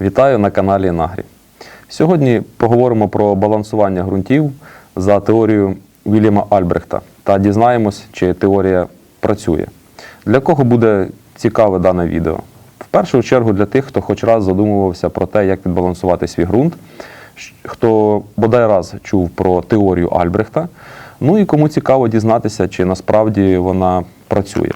Вітаю на каналі Нагрі. Сьогодні поговоримо про балансування ґрунтів за теорією Вільяма Альбрехта та дізнаємось, чи теорія працює. Для кого буде цікаве дане відео? В першу чергу для тих, хто хоч раз задумувався про те, як підбалансувати свій ґрунт, хто бодай раз чув про теорію Альбрехта, ну і кому цікаво дізнатися, чи насправді вона працює.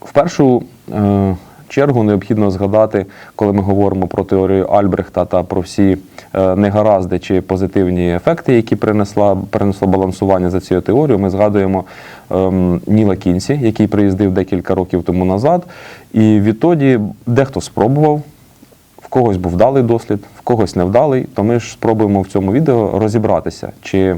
В першу е, чергу необхідно згадати, коли ми говоримо про теорію Альбрехта та про всі е, негаразди чи позитивні ефекти, які принесла, принесло балансування за цією теорією, ми згадуємо ем, Ніла Кінсі, який приїздив декілька років тому назад. І відтоді дехто спробував, в когось був вдалий дослід, в когось невдалий, то ми ж спробуємо в цьому відео розібратися, чи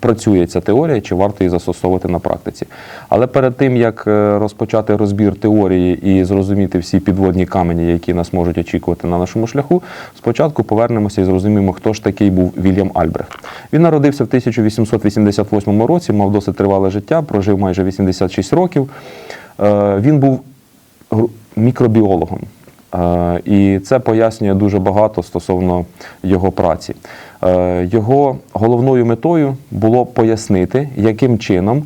працює ця теорія, чи варто її застосовувати на практиці. Але перед тим, як е, розпочати розбір теорії і зрозуміти всі підводні камені, які нас можуть очікувати на нашому шляху, спочатку повернемося і зрозуміємо, хто ж такий був Вільям Альбрехт. Він народився в 1888 році, мав досить тривале життя, прожив майже 86 років. Е, Він був мікробіологом. Е, І це пояснює дуже багато стосовно його праці. Е, Його головною метою було пояснити, яким чином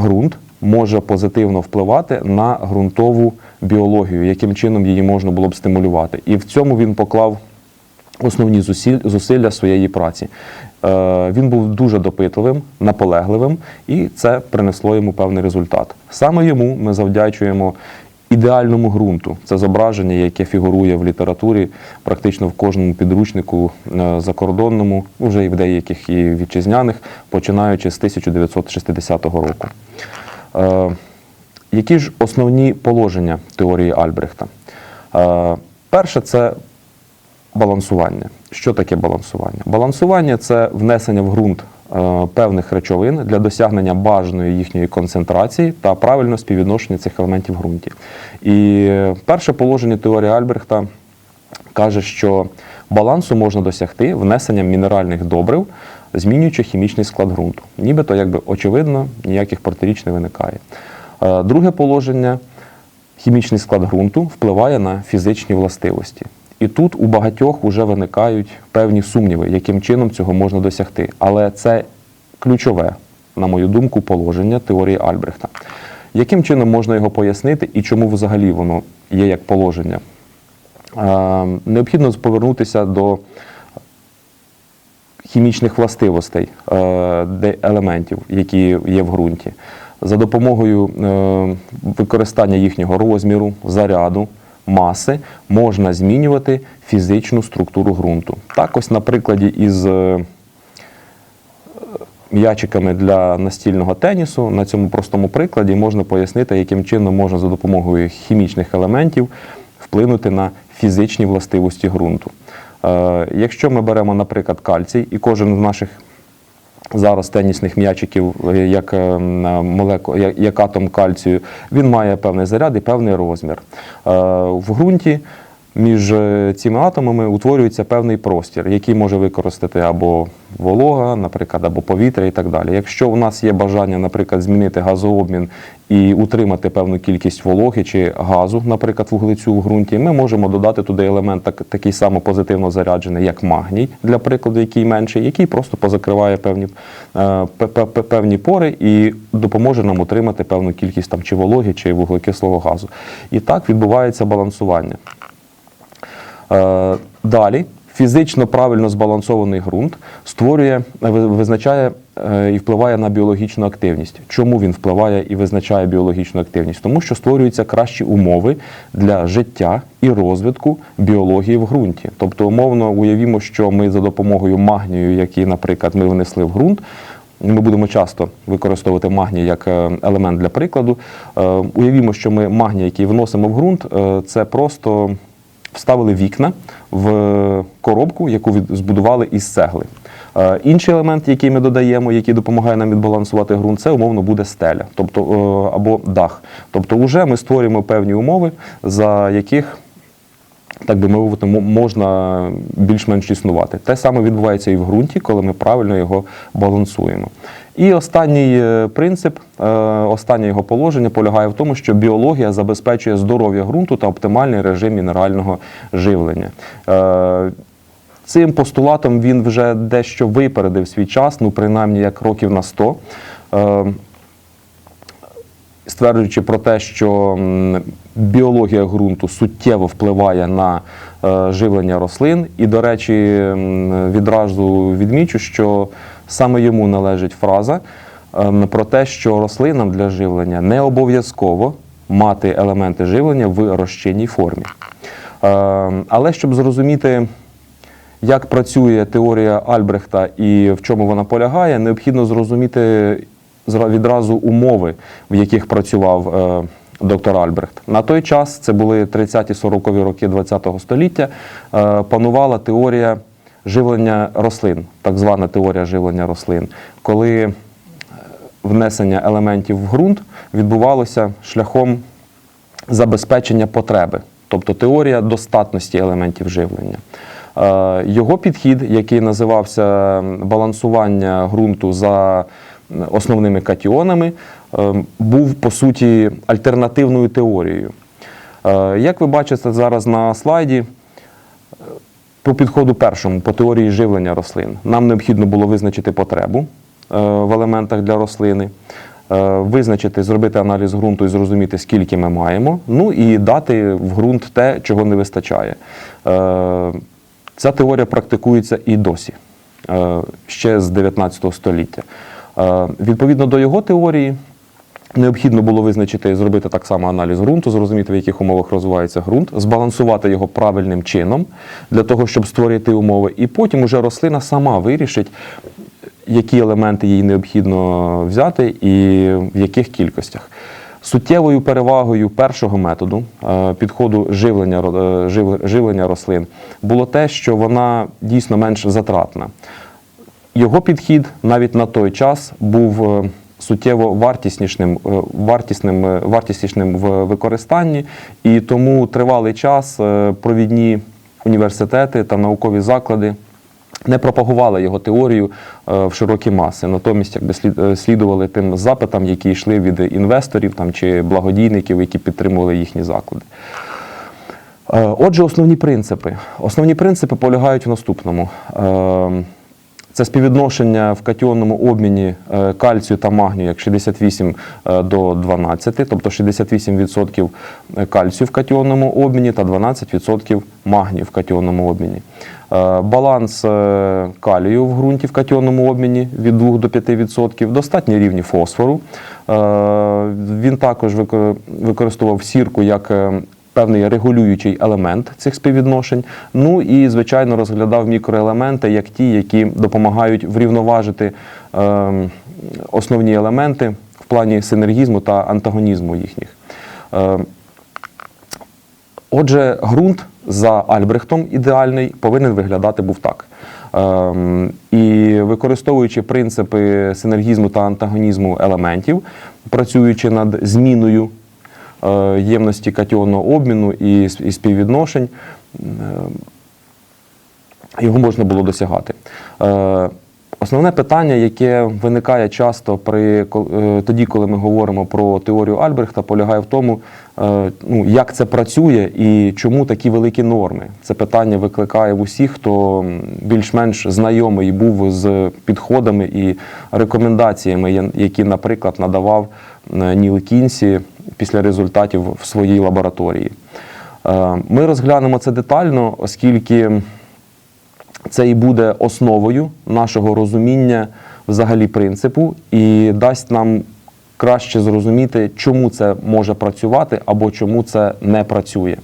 ґрунт може позитивно впливати на ґрунтову біологію, яким чином її можна було б стимулювати. І в цьому він поклав основні зусилля своєї праці. Е, Він був дуже допитливим, наполегливим, і це принесло йому певний результат. Саме йому ми завдячуємо ідеальному ґрунту. Це зображення, яке фігурує в літературі практично в кожному підручнику е, закордонному, вже і в деяких і вітчизняних, починаючи з 1960 року. Е, Які ж основні положення теорії Альбрехта? Е, Перше це балансування. Що таке балансування? Балансування це внесення в ґрунт певних речовин для досягнення бажаної їхньої концентрації та правильного співвідношення цих елементів в ґрунті. І е, перше положення теорії Альбрехта каже, що балансу можна досягти внесенням мінеральних добрив, змінюючи хімічний склад ґрунту. Нібито, якби очевидно, ніяких протиріч не виникає. Е, Друге положення хімічний склад ґрунту впливає на фізичні властивості. І тут у багатьох вже виникають певні сумніви, яким чином цього можна досягти. Але це ключове, на мою думку, положення теорії Альбрехта. Яким чином можна його пояснити і чому взагалі воно є як положення? Е, Необхідно повернутися до хімічних властивостей е, елементів, які є в ґрунті, за допомогою е, використання їхнього розміру, заряду, маси можна змінювати фізичну структуру ґрунту. Так, ось на прикладі із е, м'ячиками для настільного тенісу. На цьому простому прикладі можна пояснити, яким чином можна за допомогою хімічних елементів вплинути на фізичні властивості ґрунту. Е, Якщо ми беремо, наприклад, кальцій, і кожен з наших зараз тенісних м'ячиків, е, як, е, молеку, як, як атом кальцію, він має певний заряд і певний розмір. Е, В ґрунті між е, цими атомами утворюється певний простір, який може використати або волога, наприклад, або повітря і так далі. Якщо у нас є бажання, наприклад, змінити газообмін і утримати певну кількість вологи чи газу, наприклад, вуглецю в ґрунті, ми можемо додати туди елемент так, такий само позитивно заряджений, як магній, для прикладу, який менший, який просто позакриває певні, е, пе- пе- пе- певні пори і допоможе нам утримати певну кількість там чи вологи, чи вуглекислого газу. І так відбувається балансування. Е, Далі фізично правильно збалансований ґрунт створює, ви- визначає е, і впливає на біологічну активність. Чому він впливає і визначає біологічну активність? Тому що створюються кращі умови для життя і розвитку біології в ґрунті. Тобто, умовно уявімо, що ми за допомогою магнію, який, наприклад, ми внесли в ґрунт. Ми будемо часто використовувати магній як е, елемент для прикладу. Е, Уявімо, що ми магній, який вносимо в ґрунт, е, це просто вставили вікна в коробку, яку збудували із цегли. Е, Інший елемент, який ми додаємо, який допомагає нам відбалансувати ґрунт, це умовно буде стеля, тобто е, або дах. Тобто, вже ми створюємо певні умови, за яких так би мовити, можна більш-менш існувати. Те саме відбувається і в ґрунті, коли ми правильно його балансуємо. І останній е, принцип, е, останнє його положення полягає в тому, що біологія забезпечує здоров'я ґрунту та оптимальний режим мінерального живлення. Е, Цим постулатом він вже дещо випередив свій час, ну принаймні як років на 100. Е, стверджуючи про те, що біологія ґрунту суттєво впливає на живлення рослин. І, до речі, відразу відмічу, що саме йому належить фраза ем, про те, що рослинам для живлення не обов'язково мати елементи живлення в розчинній формі. Ем, Але щоб зрозуміти, як працює теорія Альбрехта і в чому вона полягає, необхідно зрозуміти відразу умови, в яких працював е, доктор Альбрехт. На той час, це були 30-40-ві роки ХХ століття, е, панувала теорія живлення рослин, так звана теорія живлення рослин, коли е, внесення елементів в ґрунт відбувалося шляхом забезпечення потреби, тобто теорія достатності елементів живлення. Е, Його підхід, який називався балансування ґрунту за основними катіонами, е, був по суті альтернативною теорією. Як ви бачите зараз на слайді, по підходу першому, по теорії живлення рослин, нам необхідно було визначити потребу е, в елементах для рослини, е, визначити, зробити аналіз ґрунту і зрозуміти, скільки ми маємо, ну і дати в ґрунт те, чого не вистачає. Е, Ця теорія практикується і досі, ще з 19 століття. Відповідно до його теорії, Необхідно було визначити і зробити так само аналіз ґрунту, зрозуміти, в яких умовах розвивається ґрунт, збалансувати його правильним чином для того, щоб створити умови. І потім уже рослина сама вирішить, які елементи їй необхідно взяти і в яких кількостях. Суттєвою перевагою першого методу е, підходу живлення, е, жив- живлення рослин було те, що вона дійсно менш затратна. Його підхід навіть на той час був е, суттєво вартіснішним, е, вартісним, е, вартіснішним в використанні, і тому тривалий час е, провідні університети та наукові заклади не пропагували його теорію в широкі маси, натомість якби слід- слідували тим запитам, які йшли від інвесторів там, чи благодійників, які підтримували їхні заклади. Отже, основні принципи. Основні принципи полягають в наступному. Е, Це співвідношення в катіонному обміні е, кальцію та магнію як 68 е, до 12, тобто 68% кальцію в катіонному обміні та 12% магнію в катіонному обміні. Е, Баланс е, калію в ґрунті в катіонному обміні від 2 до 5%, достатні рівні фосфору. Е, Він також використовував сірку як е, певний регулюючий елемент цих співвідношень. Ну і, звичайно, розглядав мікроелементи як ті, які допомагають врівноважити ем, основні елементи в плані синергізму та антагонізму їхніх. Ем, Отже, ґрунт за Альбрехтом ідеальний повинен виглядати був так. Ем, і використовуючи принципи синергізму та антагонізму елементів, працюючи над зміною е, ємності катіонного обміну і, співвідношень, е, його можна було досягати. Е, Основне питання, яке виникає часто при е, тоді, коли ми говоримо про теорію Альбрехта, полягає в тому, е, ну, як це працює і чому такі великі норми. Це питання викликає в усіх, хто більш-менш знайомий був з підходами і рекомендаціями, які, наприклад, надавав е, Ніл Кінсі після результатів в своїй лабораторії. Е, Ми розглянемо це детально, оскільки це і буде основою нашого розуміння взагалі принципу і дасть нам краще зрозуміти, чому це може працювати або чому це не працює.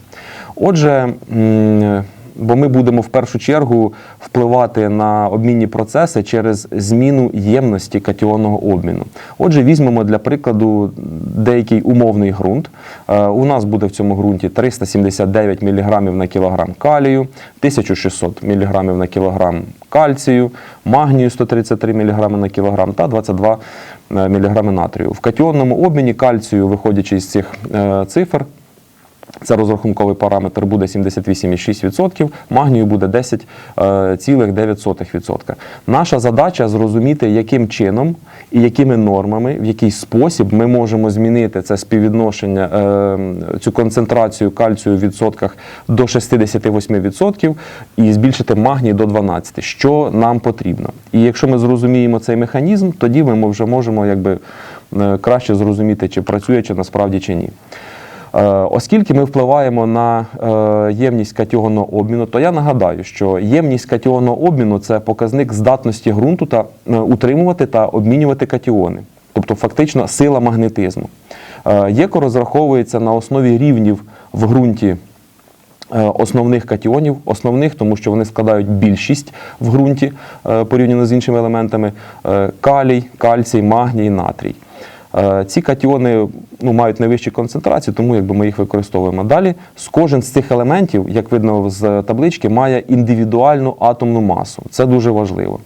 Отже, бо ми будемо в першу чергу впливати на обмінні процеси через зміну ємності катіонного обміну. Отже, візьмемо для прикладу деякий умовний ґрунт. Е, У нас буде в цьому ґрунті 379 мг на кілограм калію, 1600 мг на кілограм кальцію, магнію 133 мг на кілограм та 22 мг натрію. В катіонному обміні кальцію, виходячи з цих е, цифр, Це розрахунковий параметр буде 78,6%, магнію буде е, 10,9%. Наша задача зрозуміти, яким чином і якими нормами, в який спосіб ми можемо змінити це співвідношення, е, цю концентрацію кальцію в відсотках до 68% і збільшити магній до 12%. Що нам потрібно? І якщо ми зрозуміємо цей механізм, тоді ми вже можемо якби, е, краще зрозуміти, чи працює, чи насправді чи ні. Е, Оскільки ми впливаємо на е, ємність катіонного обміну, то я нагадаю, що ємність катіонного обміну це показник здатності ґрунту та е, утримувати та обмінювати катіони, тобто фактично сила магнетизму. ЄКО розраховується на основі рівнів в ґрунті основних катіонів, основних, тому що вони складають більшість в ґрунті порівняно з іншими елементами: калій, кальцій, магній, натрій. Е, Ці катіони ну, мають найвищі концентрації, тому якби ми їх використовуємо. Далі з кожен з цих елементів, як видно з таблички, має індивідуальну атомну масу. Це дуже важливо.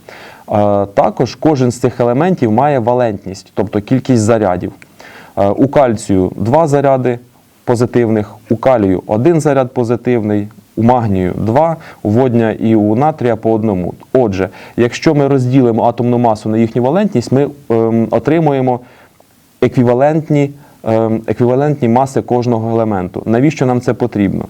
Е, Також кожен з цих елементів має валентність, тобто кількість зарядів. Е, У кальцію два заряди позитивних, у калію один заряд позитивний, у магнію два, у водня і у натрія по одному. Отже, якщо ми розділимо атомну масу на їхню валентність, ми ем, отримуємо еквівалентні, ем, еквівалентні маси кожного елементу. Навіщо нам це потрібно?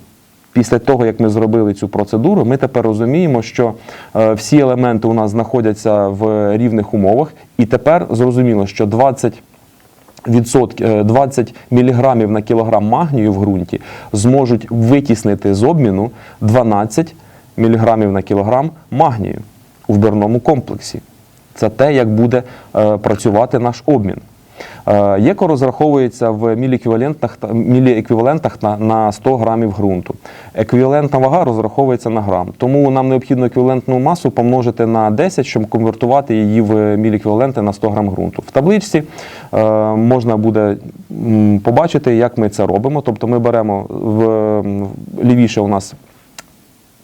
Після того, як ми зробили цю процедуру, ми тепер розуміємо, що е, всі елементи у нас знаходяться в рівних умовах, і тепер зрозуміло, що 20 е, 20 мг на кілограм магнію в ґрунті зможуть витіснити з обміну 12 мг на кілограм магнію у вбирному комплексі. Це те, як буде е, працювати наш обмін. Е, ЄКО розраховується в міліеквівалентах, міліеквівалентах на, на 100 грамів ґрунту. Еквівалентна вага розраховується на грам. Тому нам необхідно еквівалентну масу помножити на 10, щоб конвертувати її в міліеквіваленти на 100 грам ґрунту. В табличці е, можна буде побачити, як ми це робимо. Тобто ми беремо в, лівіше у нас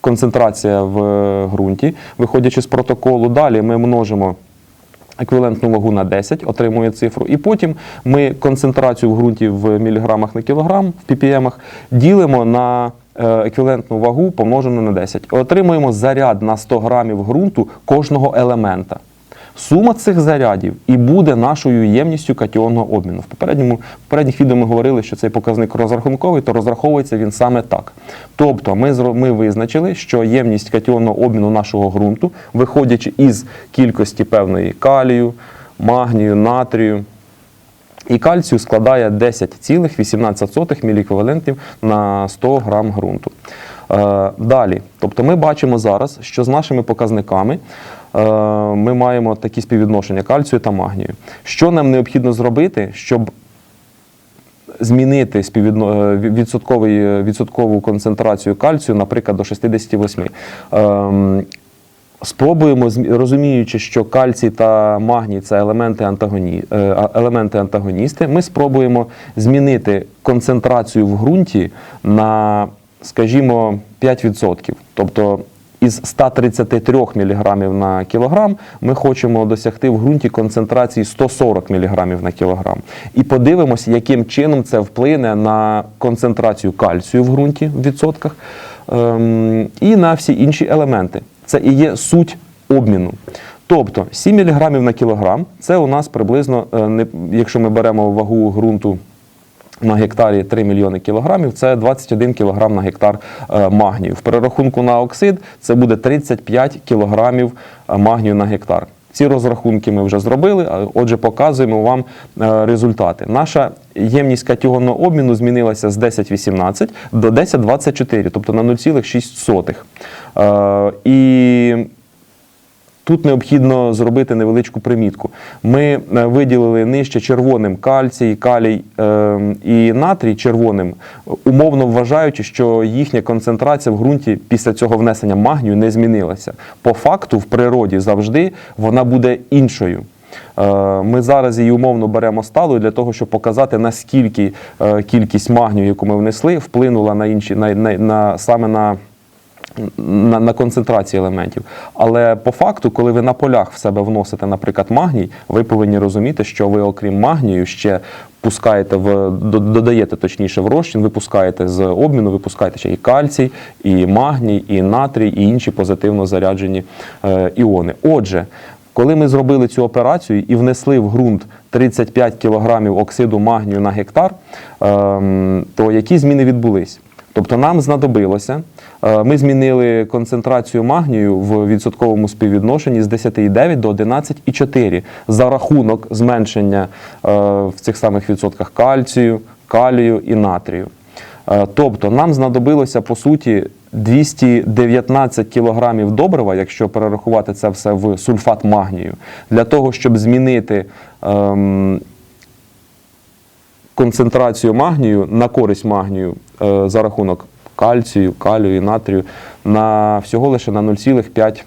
концентрація в ґрунті, виходячи з протоколу. Далі ми множимо еквівалентну вагу на 10, отримує цифру. І потім ми концентрацію в ґрунті в міліграмах на кілограм, в ppm, ділимо на е, еквівалентну вагу помножену на 10. Отримуємо заряд на 100 грамів ґрунту кожного елемента. Сума цих зарядів і буде нашою ємністю катіонного обміну. В попередньому в попередніх відео ми говорили, що цей показник розрахунковий, то розраховується він саме так. Тобто ми, ми визначили, що ємність катіонного обміну нашого ґрунту, виходячи із кількості певної калію, магнію, натрію, і кальцію складає 10,18 міліеквівалентів на 100 грам ґрунту. Е, Далі, тобто ми бачимо зараз, що з нашими показниками ми маємо такі співвідношення кальцію та магнію. Що нам необхідно зробити, щоб змінити співвідно... е, е, відсоткову концентрацію кальцію, наприклад, до 68. Ем, Спробуємо, розуміючи, що кальцій та магній це елементи, антагоні... е, елементи антагоністи, ми спробуємо змінити концентрацію в ґрунті на, скажімо, 5%. Тобто із 133 мг на кілограм ми хочемо досягти в ґрунті концентрації 140 мг на кілограм. І подивимось, яким чином це вплине на концентрацію кальцію в ґрунті в відсотках ем, і на всі інші елементи. Це і є суть обміну. Тобто 7 мг на кілограм це у нас приблизно, е, якщо ми беремо вагу ґрунту на гектарі 3 мільйони кілограмів, це 21 кілограм на гектар е, магнію. В перерахунку на оксид це буде 35 кілограмів е, магнію на гектар. Ці розрахунки ми вже зробили, отже, показуємо вам е, результати. Наша ємність катіонного обміну змінилася з 10,18 до 10,24, тобто на 0,6. Е, І Тут необхідно зробити невеличку примітку. Ми е, виділили нижче червоним кальцій, калій е, і натрій червоним, умовно вважаючи, що їхня концентрація в ґрунті після цього внесення магнію не змінилася. По факту, в природі завжди вона буде іншою. Е, Ми зараз її умовно беремо сталою для того, щоб показати, наскільки е, кількість магнію, яку ми внесли, вплинула на інші на, на, на саме на на, на концентрації елементів. Але по факту, коли ви на полях в себе вносите, наприклад, магній, ви повинні розуміти, що ви, окрім магнію, ще пускаєте в додаєте точніше в розчин, ви пускаєте з обміну, ви пускаєте ще і кальцій, і магній, і натрій, і інші позитивно заряджені е, іони. Отже, коли ми зробили цю операцію і внесли в ґрунт 35 кг оксиду магнію на гектар, ем, то які зміни відбулись? Тобто нам знадобилося, е, ми змінили концентрацію магнію в відсотковому співвідношенні з 10,9 до 11,4 за рахунок зменшення е, в цих самих відсотках кальцію, калію і натрію. Е, Тобто нам знадобилося по суті 219 кілограмів добрива, якщо перерахувати це все в сульфат магнію, для того, щоб змінити ем, концентрацію магнію на користь магнію за рахунок кальцію, калію і натрію на всього лише на 0,5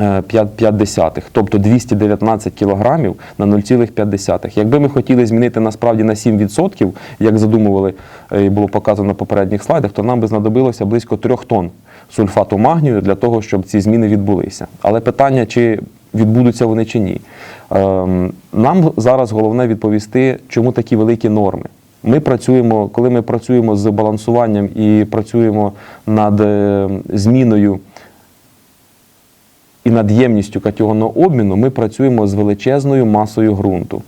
е, 5,5, тобто 219 кілограмів на 0,5. Якби ми хотіли змінити насправді на 7%, як задумували е, і було показано на попередніх слайдах, то нам би знадобилося близько 3 тонн сульфату магнію для того, щоб ці зміни відбулися. Але питання, чи відбудуться вони чи ні. Ем, Нам зараз головне відповісти, чому такі великі норми. Ми працюємо, коли ми працюємо з балансуванням і працюємо над е, зміною і над ємністю катіонного обміну, ми працюємо з величезною масою ґрунту.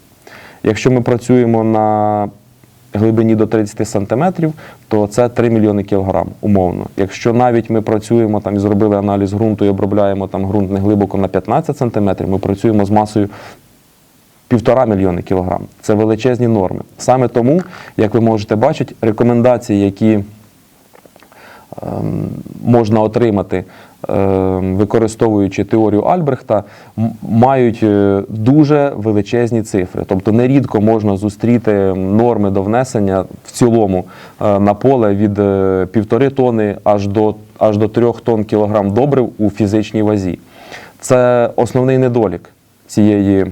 Якщо ми працюємо на глибині до 30 см, то це 3 мільйони кілограм, умовно. Якщо навіть ми працюємо там і зробили аналіз ґрунту і обробляємо там ґрунт не глибоко на 15 см, ми працюємо з масою півтора мільйони кілограм. Це величезні норми. Саме тому, як ви можете бачити, рекомендації, які ем, можна отримати, ем, використовуючи теорію Альбрехта, мають е, дуже величезні цифри. Тобто нерідко можна зустріти норми до внесення в цілому е, на поле від е, півтори тони аж до, аж до трьох тонн кілограм добрив у фізичній вазі. Це основний недолік цієї,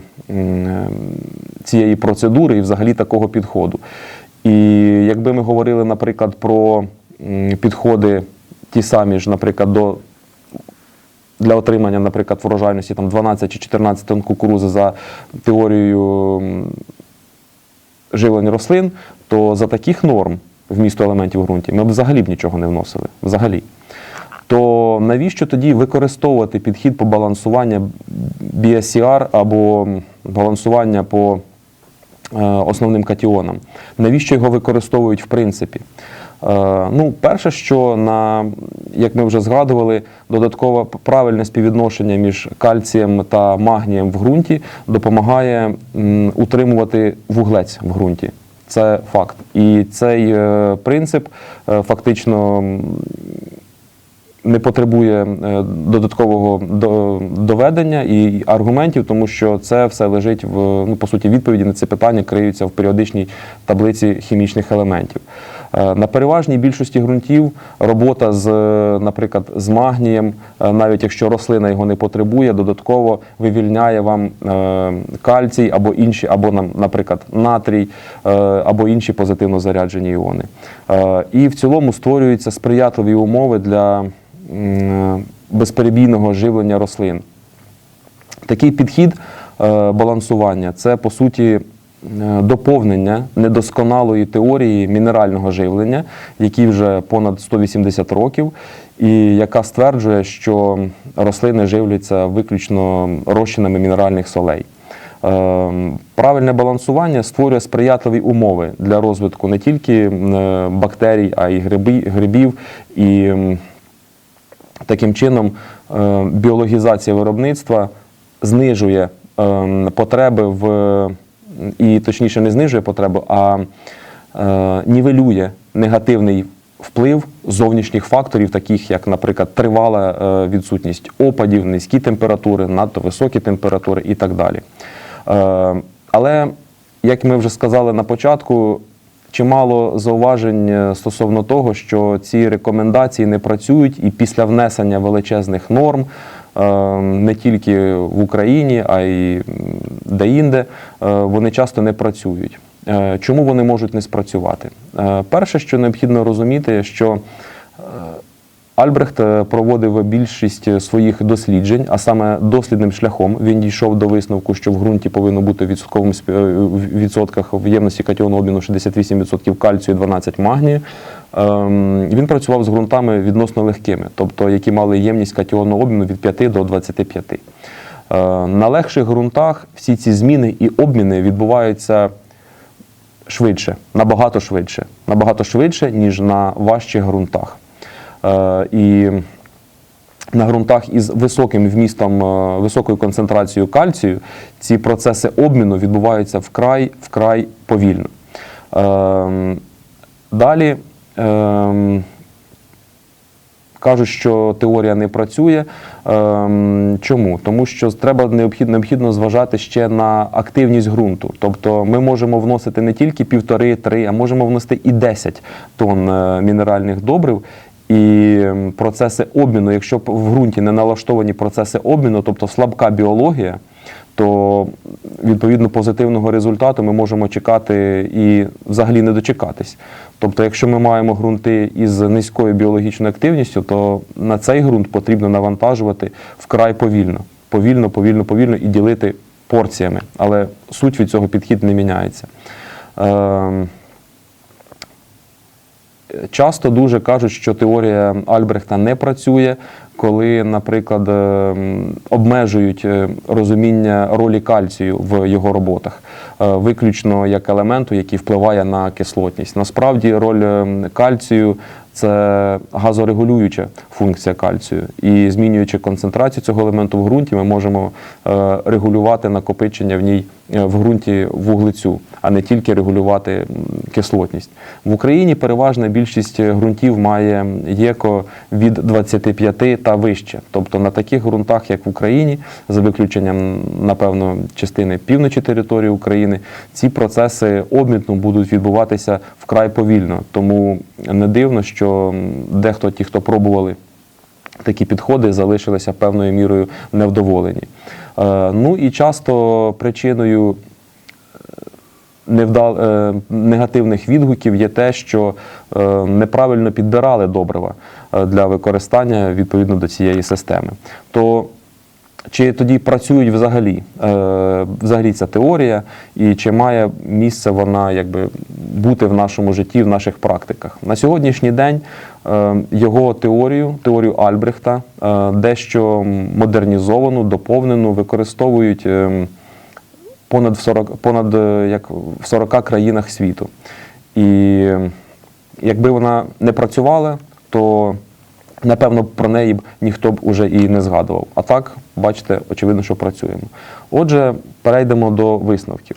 цієї процедури і взагалі такого підходу. І якби ми говорили, наприклад, про підходи ті самі ж, наприклад, до для отримання, наприклад, врожайності там 12 чи 14 тонн кукурузи за теорією живлення рослин, то за таких норм вмісту елементів в ґрунті ми б взагалі б нічого не вносили. Взагалі. То навіщо тоді використовувати підхід по балансуванню BSCR або балансування по е, основним катіонам? Навіщо його використовують в принципі? Е, Ну, перше, що на, як ми вже згадували, додаткове правильне співвідношення між кальцієм та магнієм в ґрунті допомагає утримувати вуглець в ґрунті. Це факт. І цей е, принцип фактично не потребує е, додаткового доведення і аргументів, тому що це все лежить в ну по суті відповіді на це питання криються в періодичній таблиці хімічних елементів. Е, На переважній більшості ґрунтів робота з, е, наприклад, з магнієм, е, навіть якщо рослина його не потребує, додатково вивільняє вам кальцій або інші, або наприклад, натрій, або інші позитивно заряджені іони. І в цілому створюються сприятливі умови для безперебійного живлення рослин. Такий підхід балансування це по суті доповнення недосконалої теорії мінерального живлення, якій вже понад 180 років, і яка стверджує, що рослини живляться виключно розчинами мінеральних солей. Е, Правильне балансування створює сприятливі умови для розвитку не тільки е, бактерій, а й грибів і Таким чином, е, біологізація виробництва знижує е, потреби в і точніше не знижує потреби, а е, нівелює негативний вплив зовнішніх факторів, таких як, наприклад, тривала е, відсутність опадів, низькі температури, надто високі температури і так далі. Е, Але, як ми вже сказали на початку, чимало зауважень е, стосовно того, що ці рекомендації не працюють, і після внесення величезних норм не тільки в Україні, а й де-інде, е, вони часто не працюють. Е, Чому вони можуть не спрацювати? Е, Перше, що необхідно розуміти, що Альбрехт е, проводив більшість е, своїх досліджень, а саме дослідним шляхом він дійшов до висновку, що в ґрунті повинно бути в відсотковому сп- е, в відсотках в ємності катіону обміну 68% кальцію, 12 магнію. Ем, Він працював з ґрунтами відносно легкими, тобто які мали ємність катіонного обміну від 5 до 25. Е, На легших ґрунтах всі ці зміни і обміни відбуваються швидше, набагато швидше, набагато швидше, ніж на важчих ґрунтах. Е, І на ґрунтах із високим вмістом, е, високою концентрацією кальцію ці процеси обміну відбуваються вкрай вкрай повільно. Ем, Далі кажуть, що теорія не працює. Ем, Чому? Тому що треба необхідно, необхідно зважати ще на активність ґрунту. Тобто ми можемо вносити не тільки півтори-три, а можемо вносити і 10 тонн е, мінеральних добрив. І ем, процеси обміну, якщо в ґрунті не налаштовані процеси обміну, тобто слабка біологія, то відповідно позитивного результату ми можемо чекати і взагалі не дочекатись. Тобто, якщо ми маємо ґрунти із низькою біологічною активністю, то на цей ґрунт потрібно навантажувати вкрай повільно, повільно, повільно, повільно і ділити порціями. Але суть від цього підхід не міняється. Часто дуже кажуть, що теорія Альбрехта не працює, коли, наприклад, ем, обмежують е, розуміння ролі кальцію в його роботах, е, виключно як елементу, який впливає на кислотність. Насправді, роль кальцію це газорегулююча функція кальцію. І змінюючи концентрацію цього елементу в ґрунті, ми можемо е, регулювати накопичення в ній е, в ґрунті вуглецю, а не тільки регулювати кислотність. В Україні переважна більшість ґрунтів має ЄКО від 25 та вище. Тобто на таких ґрунтах, як в Україні, за виключенням, напевно, частини півночі території України, ці процеси обміну будуть відбуватися вкрай повільно. Тому не дивно, що дехто, ті, хто пробували такі підходи залишилися певною мірою невдоволені. Е, Ну і часто причиною невдал, е, негативних відгуків є те, що е, неправильно підбирали добрива е, для використання відповідно до цієї системи. То чи тоді працюють взагалі, е, взагалі ця теорія, і чи має місце вона якби бути в нашому житті, в наших практиках? На сьогоднішній день е, його теорію, теорію Альбрехта, е, дещо модернізовану, доповнену, використовують е, понад в 40, понад е, як в 40 країнах світу. І е, якби вона не працювала, то напевно про неї б ніхто б уже і не згадував. А так, бачите, очевидно, що працюємо. Отже, перейдемо до висновків.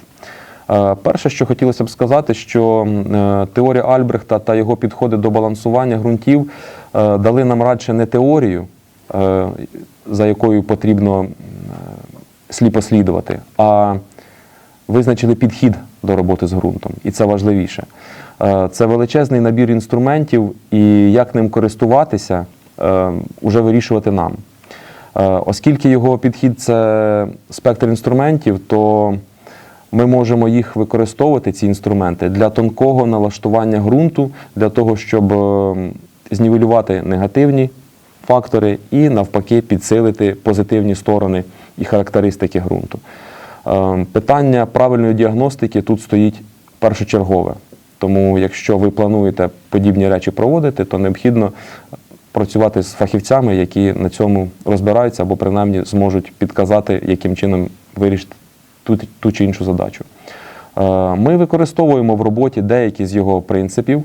Е, Перше, що хотілося б сказати, що е, теорія Альбрехта та його підходи до балансування ґрунтів е, дали нам радше не теорію, за якою потрібно сліпо слідувати, а визначили підхід до роботи з ґрунтом, і це важливіше. Це величезний набір інструментів, і як ним користуватися, уже вирішувати нам. Оскільки його підхід це спектр інструментів, то ми можемо їх використовувати, ці інструменти, для тонкого налаштування ґрунту, для того, щоб е, знівелювати негативні фактори і навпаки підсилити позитивні сторони і характеристики ґрунту. Е, Питання правильної діагностики тут стоїть першочергове. Тому, якщо ви плануєте подібні речі проводити, то необхідно працювати з фахівцями, які на цьому розбираються або принаймні зможуть підказати, яким чином вирішити ту, ту чи іншу задачу. Е, Ми використовуємо в роботі деякі з його принципів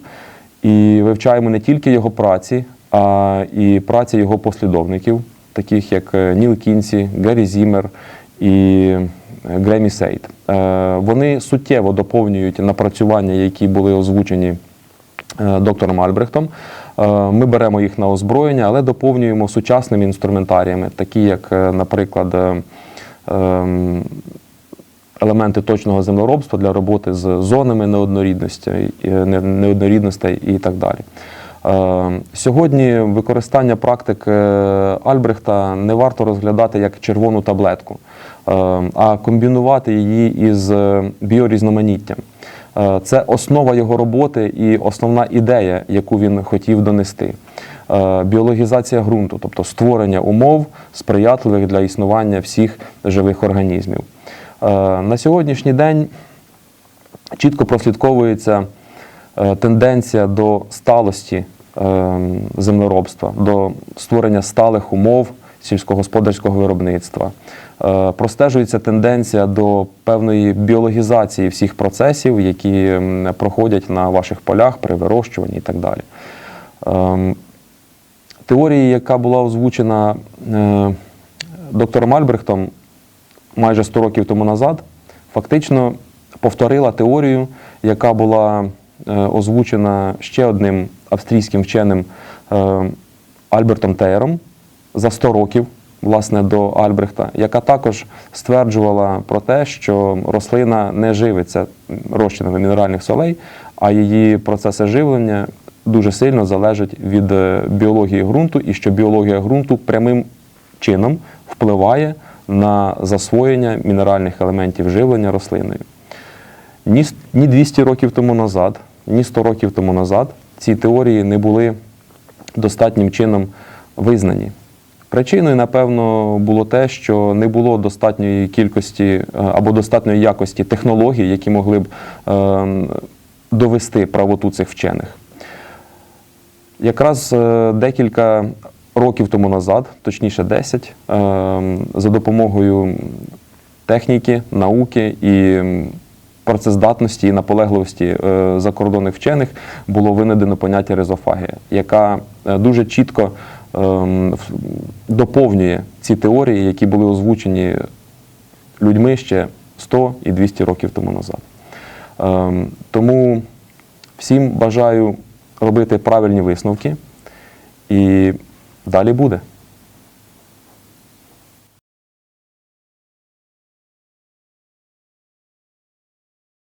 і вивчаємо не тільки його праці, а і праці його послідовників, таких як е, Ніл Кінсі, Геррі Зімер і Гремі Сейт. Е, Вони суттєво доповнюють напрацювання, які були озвучені е, доктором Альбрехтом. Е, Ми беремо їх на озброєння, але доповнюємо сучасними інструментаріями, такі як, е, наприклад, е, ем, елементи точного землеробства для роботи з зонами неоднорідності, неоднорідностей і так далі. Е, Сьогодні використання практик е, Альбрехта не варто розглядати як червону таблетку, е, а комбінувати її із біорізноманіттям. Це основа його роботи і основна ідея, яку він хотів донести. біологізація ґрунту, тобто створення умов сприятливих для існування всіх живих організмів. Е, На сьогоднішній день чітко прослідковується е, тенденція до сталості е, землеробства, до створення сталих умов сільськогосподарського виробництва. Простежується тенденція до певної біологізації всіх процесів, які проходять на ваших полях при вирощуванні і так далі. Теорія, яка була озвучена доктором Альбрехтом майже 100 років тому назад, фактично повторила теорію, яка була е, озвучена ще одним австрійським вченим е, Альбертом Тейером за 100 років власне, до Альбрехта, яка також стверджувала про те, що рослина не живиться розчинами мінеральних солей, а її процеси живлення дуже сильно залежать від е, біології ґрунту, і що біологія ґрунту прямим чином впливає на засвоєння мінеральних елементів живлення рослиною. Ні, ні 200 років тому назад, ні 100 років тому назад ці теорії не були достатнім чином визнані. Причиною, напевно, було те, що не було достатньої кількості е, або достатньої якості технологій, які могли б е, довести правоту цих вчених. Якраз е, декілька років тому назад, точніше 10, е, за допомогою техніки, науки і працездатності і наполегливості е, закордонних вчених було винайдено поняття ризофагія, яка е, дуже чітко ем, доповнює ці теорії, які були озвучені людьми ще 100 і 200 років тому назад. Ем, Тому всім бажаю робити правильні висновки, і далі буде.